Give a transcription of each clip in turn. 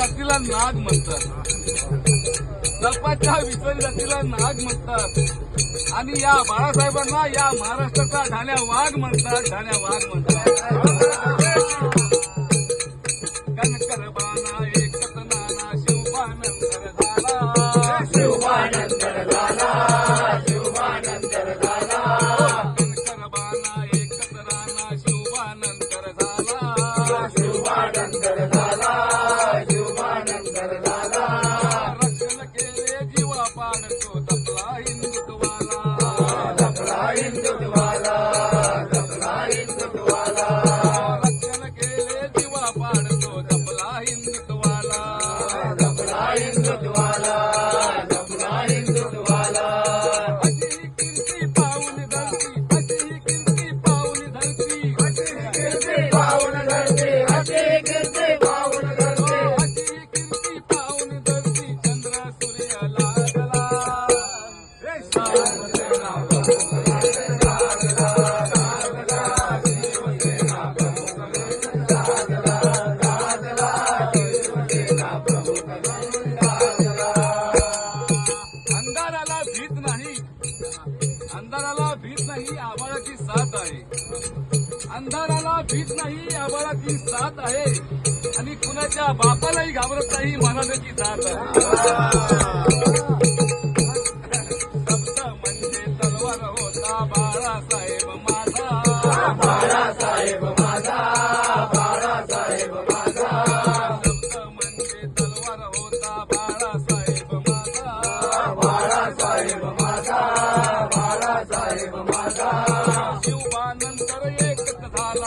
जातीला नाग म्हणतात. सर्पाच्या विसर्ग जातीला नाग म्हणतात. आणि या बाळासाहेबांना या महाराष्ट्राचा ढाण्या वाघ म्हणतात ढाण्या वाघ म्हणतात. Gracias. नाही. अंधाराला भीत नाही आबाळाची साथ आहे. अंधाराला भीत नाही आबाळाची साथ आहे. आणि कुणाच्या बापालाही घाबरत नाही महाराजाची साथ आहे. म्हणजे तलवार होता बाळासाहेब माझा. बाळासाहेब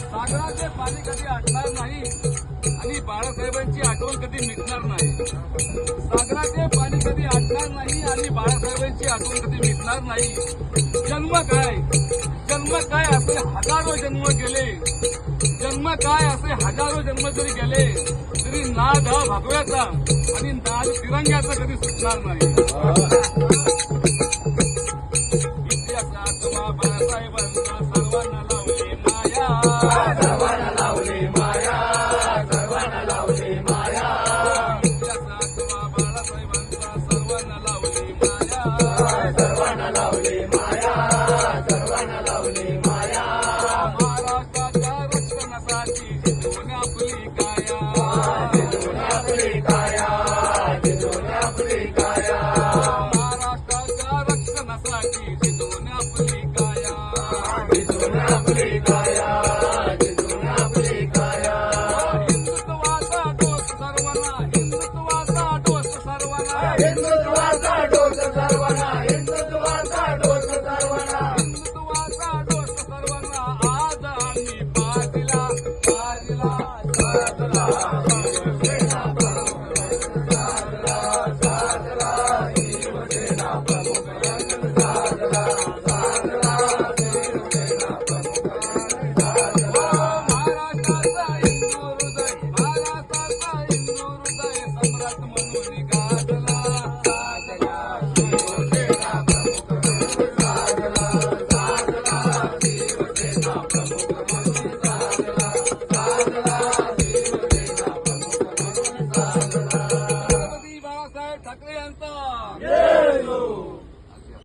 सागराचे पाणी कधी आटणार नाही? आणि बाळासाहेबांची आठवण कधी मिटणार नाही. सागराचे पाणी कधी आटणार नाही आणि बाळासाहेबांची आठवण कधी मिटणार नाही. जन्म काय? जन्म काय असे हजारो जन्म गेले. जन्म काय असे हजारो जन्म जरी गेले तरी नाद हा भगव्याचा आणि नाद तिरंग्याचा कधी सुटणार नाही. इतिहासात बाळासाहेबांना सर्वांना लावले.